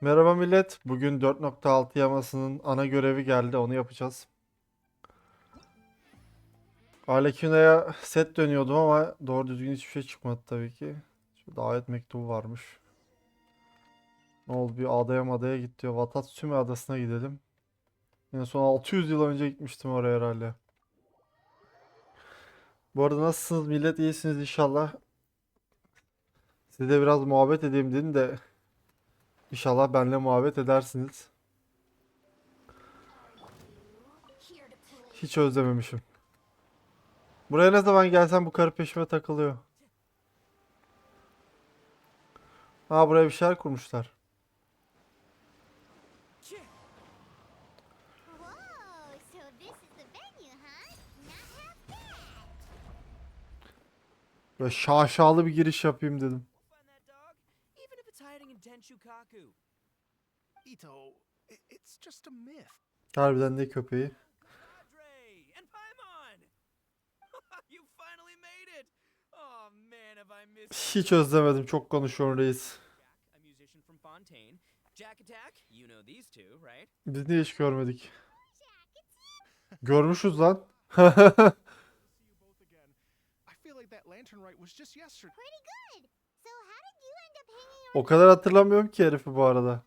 Merhaba millet. Bugün 4.6 yamasının ana görevi geldi. Onu yapacağız. Arlekina'ya set dönüyordum ama doğru düzgün hiçbir şey çıkmadı tabii ki. Şu davet mektubu varmış. Ne oldu? Bir adaya adaya git diyor. Watatsumi adasına gidelim. En son 600 yıl önce gitmiştim oraya herhalde. Bu arada nasılsınız millet? İyisiniz inşallah. Size biraz muhabbet edeyim dedim de İnşallah benimle muhabbet edersiniz. Hiç özlememişim. Buraya ne zaman gelsem bu karı peşime takılıyor. Ha buraya bir şeyler kurmuşlar. Böyle şaşalı bir giriş yapayım dedim. Have I missed Hiç özlemedim. Çok konuşuyorsun reis. Jack, a musician from Fontaine. Jack Attack, you know these two, right? Biz niye hiç görmedik? Görmüşüz lan. That lantern rite was just yesterday. Pretty good. So how did you end up hanging O kadar hatırlamıyorum ki herifi bu arada.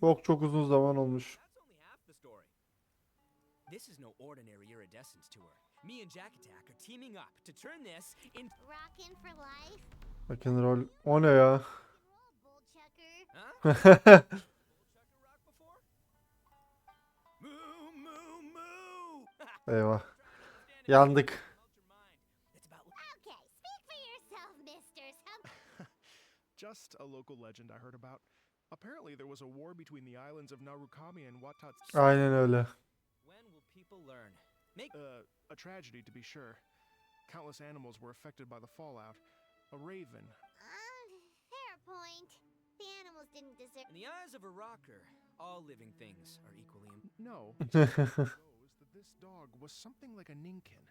Çok çok uzun zaman olmuş. This is no ordinary iridescence tour. Me and Jack Attack are teaming up to turn this into. rockin' for life? Rock'n'roll. O ne ya? Roll, bull Just a local legend I heard about. Apparently, there was a war between the islands of Narukami and Watatsu. Aynen öyle. when will people learn? Make Uh, a tragedy, to be sure. Countless animals were affected by the fallout. A raven. uh, fair point. The animals didn't deserve. in the eyes of a rocker, all living things are equally important. No, it goes that this dog was something like a ninkin.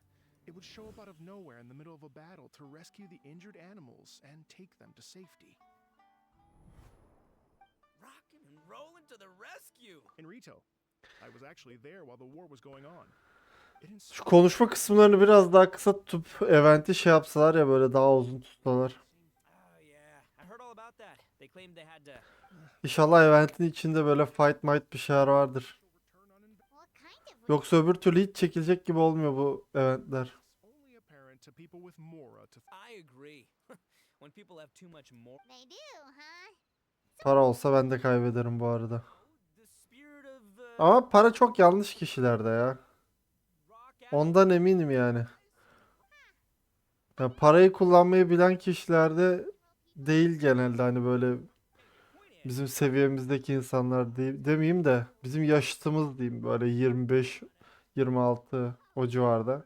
It would show up out of nowhere in the middle of a battle to rescue the injured animals and take them to safety. To the rescue! In Rito, I was actually there while the war was going on. It Şu konuşma kısımlarını biraz daha kısa tutup eventi şey yapsalar ya böyle daha uzun tutsalar. Oh yeah, I heard all about that. They claimed they had to. İnşallah eventin içinde böyle fight might bir şeyler vardır. Yoksa öbür türlü hiç çekilecek gibi olmuyor bu eventler. I agree. when people have too much more. They do, huh? Para olsa ben de kaybederim bu arada. Ama para çok yanlış kişilerde ya. Ondan eminim yani. Ya parayı kullanmayı bilen kişilerde değil genelde hani böyle bizim seviyemizdeki insanlar değil, demeyeyim de bizim yaşıtımız diyeyim böyle 25 26 o civarda.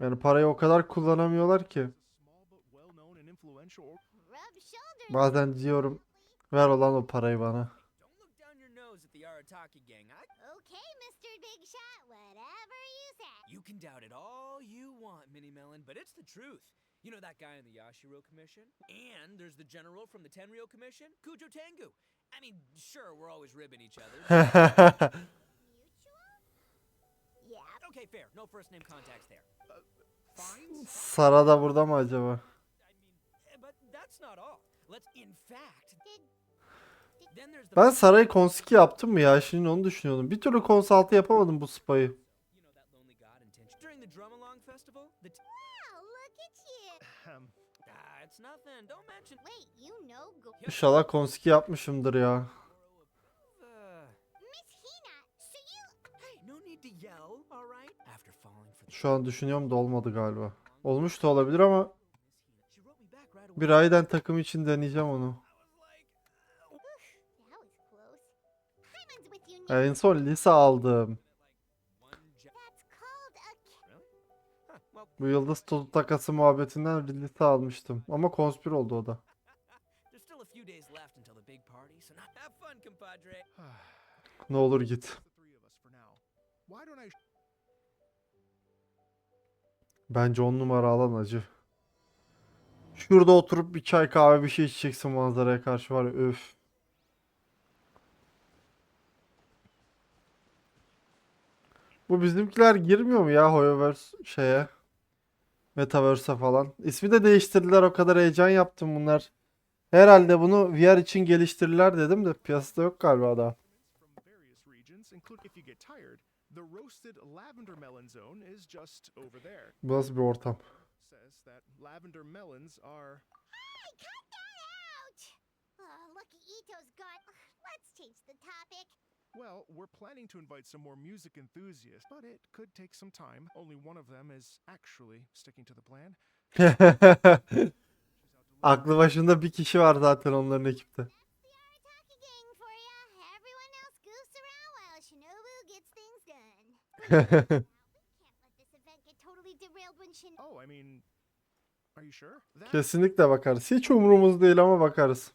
Yani parayı o kadar kullanamıyorlar ki. Bazen diyorum ver olan o parayı bana. Okay, Mr. Big Shot. Whatever you say. you can doubt it all you want, Mini Melon, but it's the truth. You know that guy in the Yashiro Commission? And there's the general from the Tenryo Commission, Kujo Tengu. I mean, sure, we're always ribbing each other. okay, fair. No first name contacts there. Sara da burada mı acaba? Ben Sara'yı konski yaptım mı ya? Şimdi onu düşünüyordum. Bir türlü konsaltı yapamadım bu spayı. ah, İnşallah konski yapmışımdır ya. Şu an düşünüyorum da olmadı galiba. Olmuş da olabilir ama bir aydan takım için deneyeceğim onu. En son lise aldım. Bu yıldız tozu takası muhabbetinden lise almıştım. Ama konspir oldu o da. Ne olur git. Bence on numara alan acı. Şurada oturup bir çay kahve bir şey içeceksin manzaraya karşı var ya öf. Bu bizimkiler girmiyor mu ya Hoyoverse şeye? Metaverse'e falan. İsmi de değiştirdiler o kadar heyecan yaptım bunlar. Herhalde bunu VR için geliştirirler dedim de piyasada yok galiba daha. Bu nasıl bir ortam? Says that lavender melons are Hey, cut that out! Oh, Lucky Ito's gone. Let's change the topic. well, we're planning to invite some more music enthusiasts, but it could take some time. Only one of them is actually sticking to the plan. Aklı başında bir kişi var zaten onların ekipte. Kesinlikle bakarız. Hiç umurumuz değil ama bakarız.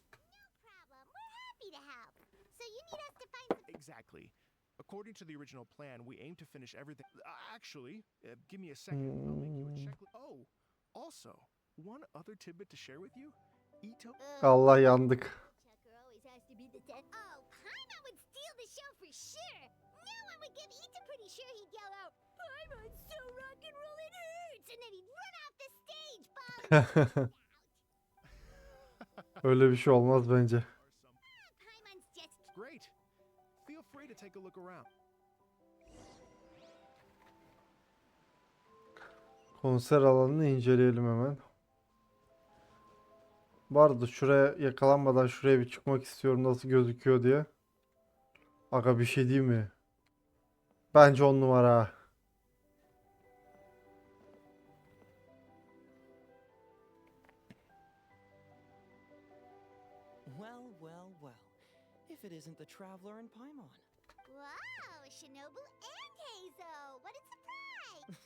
According to the original plan, we aim to finish everything. Actually, uh, give me a second. I'll make you a Hmm. checklist. Oh, also, one other tidbit to share with you. Ito. Allah yandık. Chucker always has to be the dead. Oh, Paimon would steal the show for sure. No one would give Ita pretty sure he'd yell out, Paimon's so rock and roll it Öyle bir şey olmaz bence. Are some Paimon's just great. Feel free to take a look around. Konser alanını inceleyelim hemen. Arada şuraya yakalanmadan şuraya bir çıkmak istiyorum nasıl gözüküyor diye. Aga bir şey diyeyim mi? Bence on numara. İsn't the Traveler and Paimon. Wow, Shinobu and Heizo! What a surprise!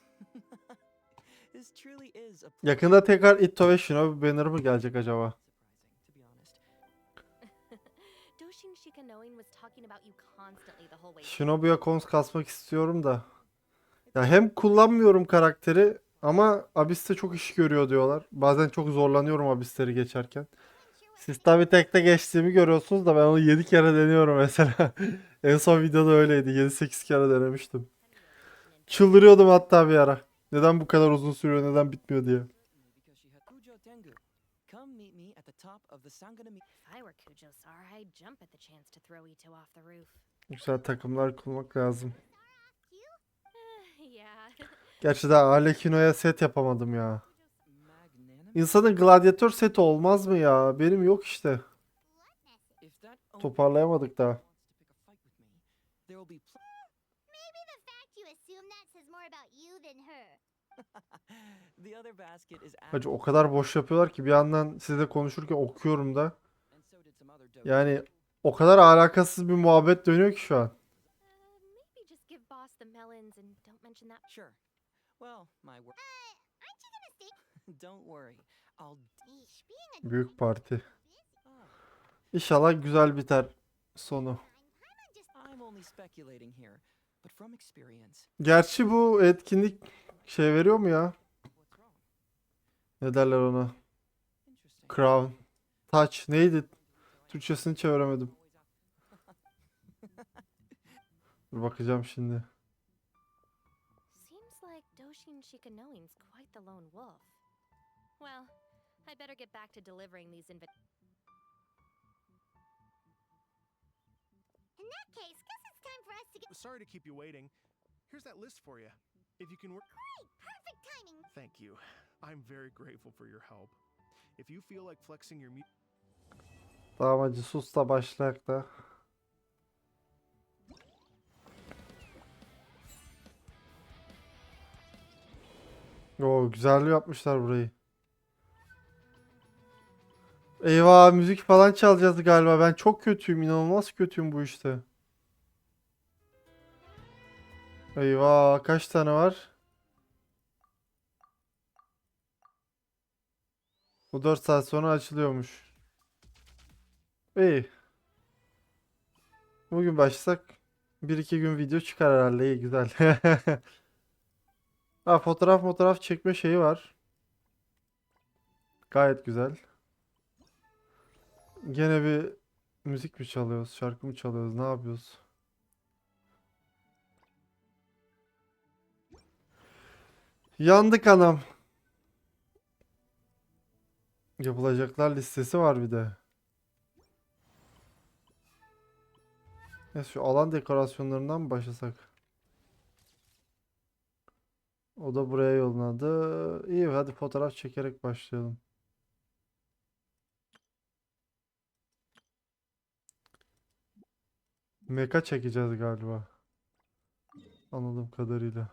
this truly is a Yakında tekrar Itto ve Shinobi banner mı gelecek acaba? Shinobi'ye cons kasmak istiyorum da. Ya hem kullanmıyorum karakteri ama Abyss'te çok iş görüyor diyorlar. Bazen çok zorlanıyorum Abyss'leri geçerken. Siz tabi tekte geçtiğimi görüyorsunuz da ben onu 7 kere deniyorum mesela. en son videoda öyleydi. 7-8 kere denemiştim. Çıldırıyordum hatta bir ara. Neden bu kadar uzun sürüyor, neden bitmiyor diye. Come meet me at the top of the Sanganami. If I were Kujo Sara, I'd jump at the chance to throw Ito off the roof. Güzel takımlar kurmak lazım. Gerçi daha Arlecchino'ya set yapamadım ya. İnsanın gladyatör seti olmaz mı ya? Benim yok işte. Toparlayamadık daha. Hacı o kadar boş yapıyorlar ki bir yandan sizle konuşurken okuyorum da. Yani o kadar alakasız bir muhabbet dönüyor ki şu an. Uh, maybe just give Don't worry. I'll. d- Eesh, being a Büyük parti. Ah, İnşallah güzel biter sonu. Paimon just I'm only speculating here, but from experience, Gerçi bu etkinlik şey veriyor mu ya? Ne derler ona? Crown. Touch. Neydi? Türkçesini çeviremedim. Dur bakacağım şimdi. Seems like Doshin Shikanoin's quite the lone wolf. Well, I better get back to delivering these invi- In that case, guess it's time for us to get Sorry to keep you waiting. Here's that list for you. If you can work. great. Perfect timing. Thank you. I'm very grateful for your help. If you feel like flexing your mu- Tamam hacı sus da başlayak da. Oo güzel yapmışlar burayı. Eyvah müzik falan çalacağız galiba. Ben çok kötüyüm. inanılmaz kötüyüm bu işte. Eyvah kaç tane var? Bu 4 saat sonra açılıyormuş. İyi. Bugün başlasak 1-2 gün video çıkar herhalde. İyi güzel. Ha fotoğraf fotoğraf çekme şeyi var. Gayet güzel. Gene bir müzik mi çalıyoruz, şarkı mı çalıyoruz, ne yapıyoruz? Yandık anam. Yapılacaklar listesi var bir de. Neyse şu alan dekorasyonlarından mı başlasak? O da buraya yolladı. İyi hadi fotoğraf çekerek başlayalım. Meka çekeceğiz galiba. Anladığım kadarıyla.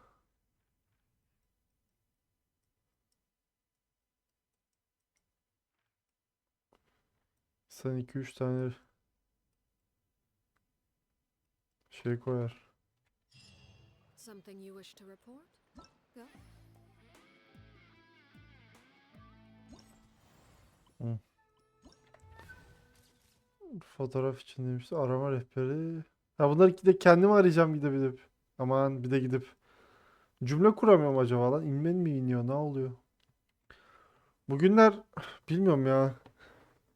Sen 2-3 tane şey koyar. Something you wish to report? Go. Fotoğraf için demişti. Arama rehberi. Ha bunları iki de kendim arayacağım gidip gidip. Aman bir de gidip. Cümle kuramıyorum acaba lan. İnmen mi iniyor? Ne oluyor? Bugünler bilmiyorum ya.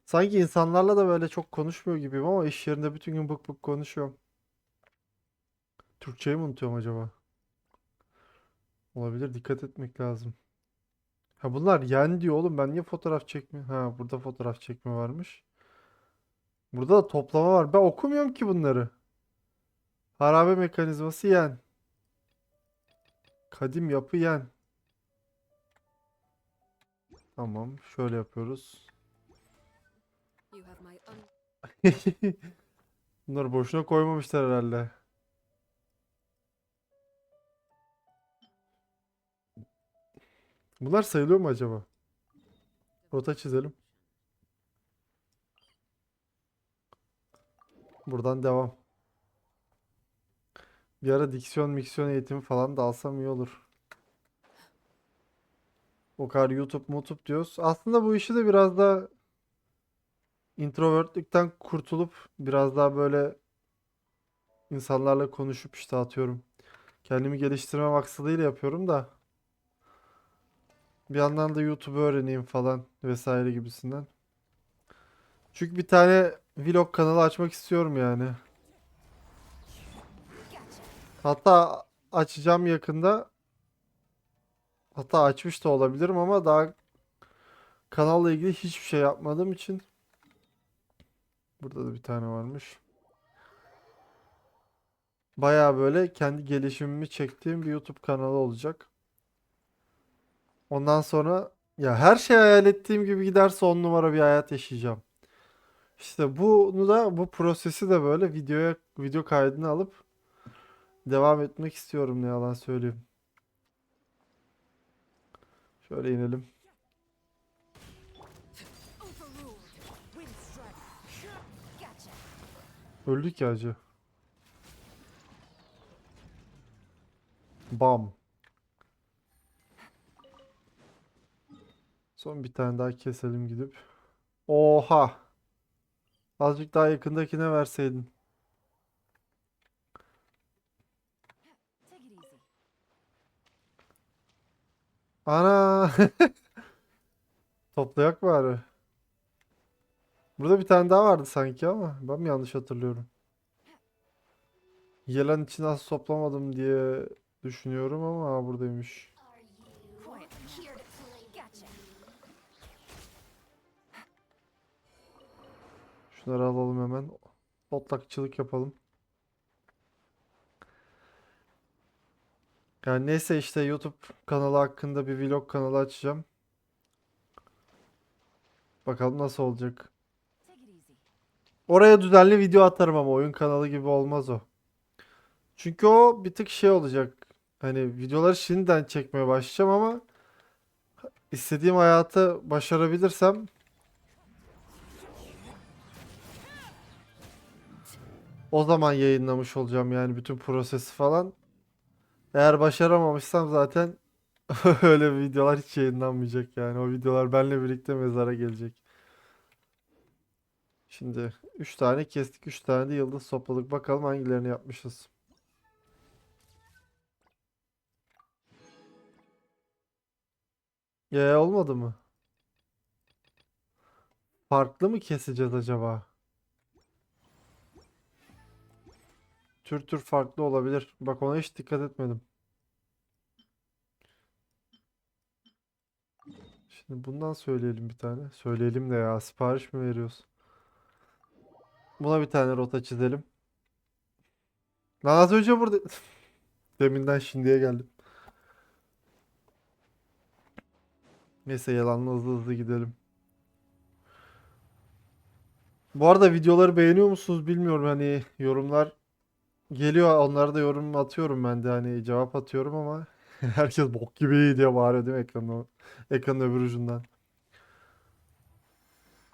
Sanki insanlarla da böyle çok konuşmuyor gibiyim ama iş yerinde bütün gün bık bık konuşuyorum. Türkçeyi mi unutuyorum acaba? Olabilir. Dikkat etmek lazım. Ha bunlar yen diyor oğlum. Ben niye fotoğraf çekmiyorum? Ha burada fotoğraf çekme varmış. Burada da toplama var. Ben okumuyorum ki bunları. Harabe mekanizması yen. Kadim yapı yen. Tamam. Şöyle yapıyoruz. Bunları boşuna koymamışlar herhalde. Bunlar sayılıyor mu acaba? Rota çizelim. Buradan devam. Bir ara diksiyon miksiyon eğitimi falan da alsam iyi olur. O kadar YouTube, YouTube diyoruz. Aslında bu işi de biraz da introvertlikten kurtulup biraz daha böyle insanlarla konuşup işte atıyorum. Kendimi geliştirme maksadıyla yapıyorum da bir yandan da YouTube öğreneyim falan vesaire gibisinden. Çünkü bir tane vlog kanalı açmak istiyorum yani. Hatta açacağım yakında. Hatta açmış da olabilirim ama daha kanalla ilgili hiçbir şey yapmadığım için Burada da bir tane varmış. Baya böyle kendi gelişimimi çektiğim bir YouTube kanalı olacak. Ondan sonra ya her şey hayal ettiğim gibi giderse on numara bir hayat yaşayacağım. İşte bunu da bu prosesi de böyle videoya video kaydını alıp devam etmek istiyorum ne yalan söyleyeyim. Şöyle inelim. Öldük ya acı. Bam. Son bir tane daha keselim gidip. Oha. Azıcık daha yakındakine verseydin. Ana. Toplayak bari. Burada bir tane daha vardı sanki ama ben mi yanlış hatırlıyorum? Yelen için az toplamadım diye düşünüyorum ama buradaymış. Şunları alalım hemen. Otlakçılık yapalım. Yani neyse işte YouTube kanalı hakkında bir vlog kanalı açacağım. Bakalım nasıl olacak. Oraya düzenli video atarım ama oyun kanalı gibi olmaz o. Çünkü o bir tık şey olacak. Hani videoları şimdiden çekmeye başlayacağım ama istediğim hayatı başarabilirsem o zaman yayınlamış olacağım yani bütün prosesi falan. Eğer başaramamışsam zaten öyle videolar hiç yayınlanmayacak yani. O videolar benimle birlikte mezara gelecek. Şimdi 3 tane kestik, 3 tane de yıldız topladık. Bakalım hangilerini yapmışız. Ya olmadı mı? farklı mı keseceğiz acaba? Tür tür farklı olabilir. Bak ona hiç dikkat etmedim. Şimdi bundan söyleyelim bir tane. Söyleyelim de ya sipariş mi veriyoruz? Buna bir tane rota çizelim. Lan az önce burada... Deminden şimdiye geldim. Neyse yalanla hızlı hızlı gidelim. Bu arada videoları beğeniyor musunuz bilmiyorum hani yorumlar geliyor onlara da yorum atıyorum ben de hani cevap atıyorum ama herkes bok gibi diye bağırıyor değil mi ekranın, ekranın öbür ucundan.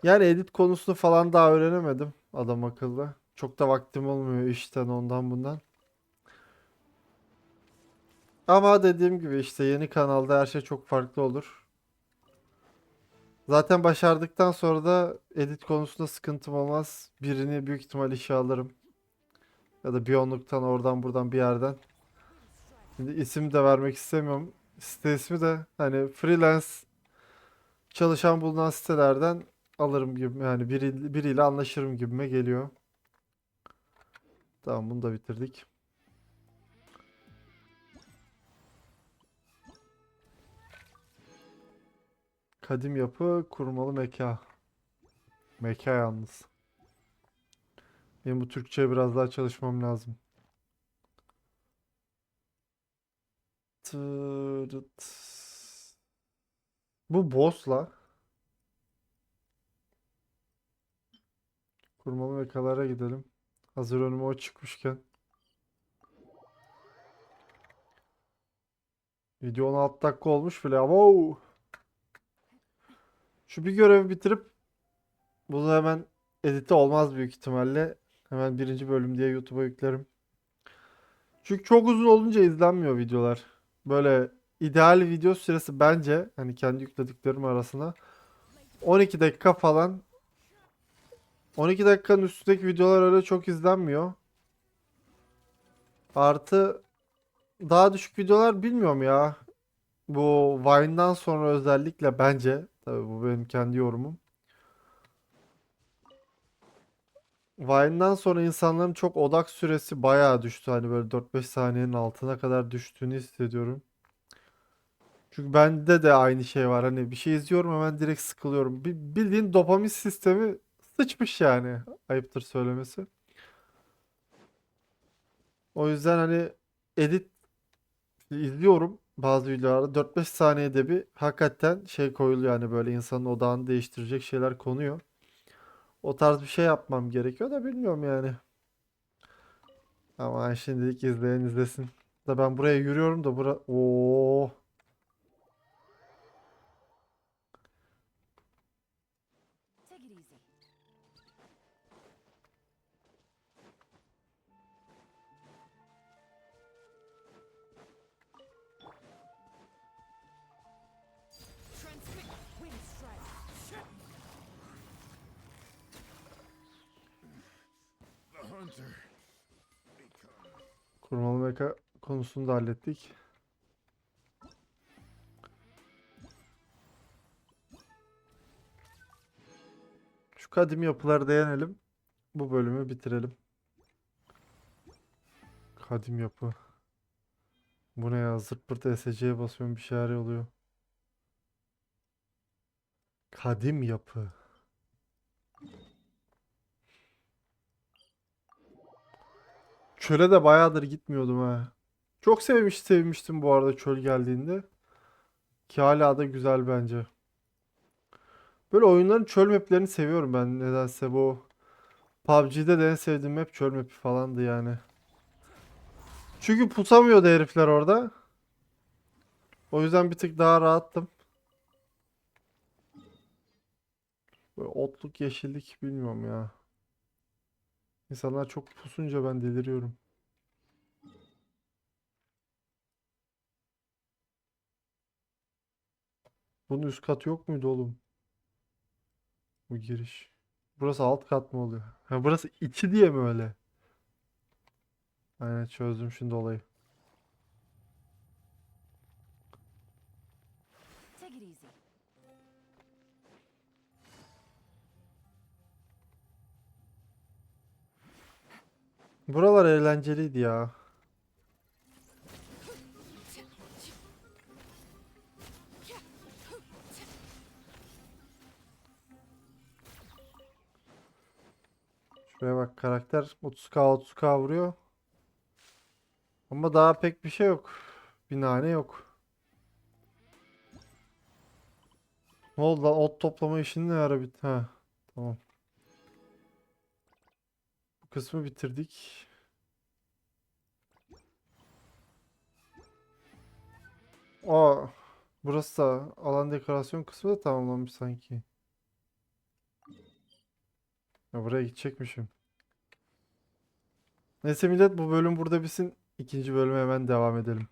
Yani edit konusunu falan daha öğrenemedim adam akıllı. Çok da vaktim olmuyor işten ondan bundan. Ama dediğim gibi işte yeni kanalda her şey çok farklı olur. Zaten başardıktan sonra da edit konusunda sıkıntım olmaz. Birini büyük ihtimal işe alırım. Ya da bir onluktan oradan buradan bir yerden. Şimdi isim de vermek istemiyorum. Site ismi de hani freelance çalışan bulunan sitelerden alırım gibi yani biri, biriyle anlaşırım gibime geliyor. Tamam bunu da bitirdik. Kadim yapı kurmalı meka. Meka yalnız. Benim bu Türkçe'ye biraz daha çalışmam lazım. Bu boss'la kurmalı mekalara gidelim. Hazır önüme o çıkmışken. Video 16 dakika olmuş bile. Wow. Şu bir görevi bitirip bunu hemen editi olmaz büyük ihtimalle. Hemen birinci bölüm diye YouTube'a yüklerim. Çünkü çok uzun olunca izlenmiyor videolar. Böyle ideal video süresi bence hani kendi yüklediklerim arasına 12 dakika falan. 12 dakikanın üstündeki videolar öyle çok izlenmiyor. Artı daha düşük videolar bilmiyorum ya. Bu Vine'dan sonra özellikle bence tabii bu benim kendi yorumum. Vine'dan sonra insanların çok odak süresi bayağı düştü. Hani böyle 4-5 saniyenin altına kadar düştüğünü hissediyorum. Çünkü bende de aynı şey var. Hani bir şey izliyorum hemen direkt sıkılıyorum. Bir, bildiğin dopamin sistemi sıçmış yani. Ayıptır söylemesi. O yüzden hani edit izliyorum bazı videolarda 4-5 saniyede bir hakikaten şey koyuluyor yani böyle insanın odağını değiştirecek şeyler konuyor. O tarz bir şey yapmam gerekiyor da bilmiyorum yani. Ama şimdilik izleyen izlesin. Da ben buraya yürüyorum da bura Oo. Kurmalı meka konusunu da hallettik. Şu kadim yapıları değinelim. Bu bölümü bitirelim. Kadim yapı. Bu ne ya? Zırt pırt SC'ye basıyorum bir şeyler oluyor. Kadim yapı. Çöle de bayağıdır gitmiyordum ha. Çok sevmiş sevmiştim bu arada çöl geldiğinde. Ki hala da güzel bence. Böyle oyunların çöl maplerini seviyorum ben nedense bu. PUBG'de de en sevdiğim map çöl mapi falandı yani. Çünkü pusamıyordu herifler orada. O yüzden bir tık daha rahattım. Böyle otluk yeşillik bilmiyorum ya. İnsanlar çok pusunca ben deliriyorum. Bunun üst katı yok muydu oğlum? Bu giriş. Burası alt kat mı oluyor? Ha burası içi diye mi öyle? Aynen çözdüm şimdi olayı. Buralar eğlenceliydi ya. Şuraya bak karakter 30k 30k vuruyor. Ama daha pek bir şey yok. Bir nane yok. Ne oldu lan? Ot toplama işini ne ara bit? Ha, tamam. Kısmı bitirdik. Aa, burası da alan dekorasyon kısmı da tamamlanmış sanki. Ya buraya gidecekmişim. Neyse millet bu bölüm burada bitsin. İkinci bölüme hemen devam edelim.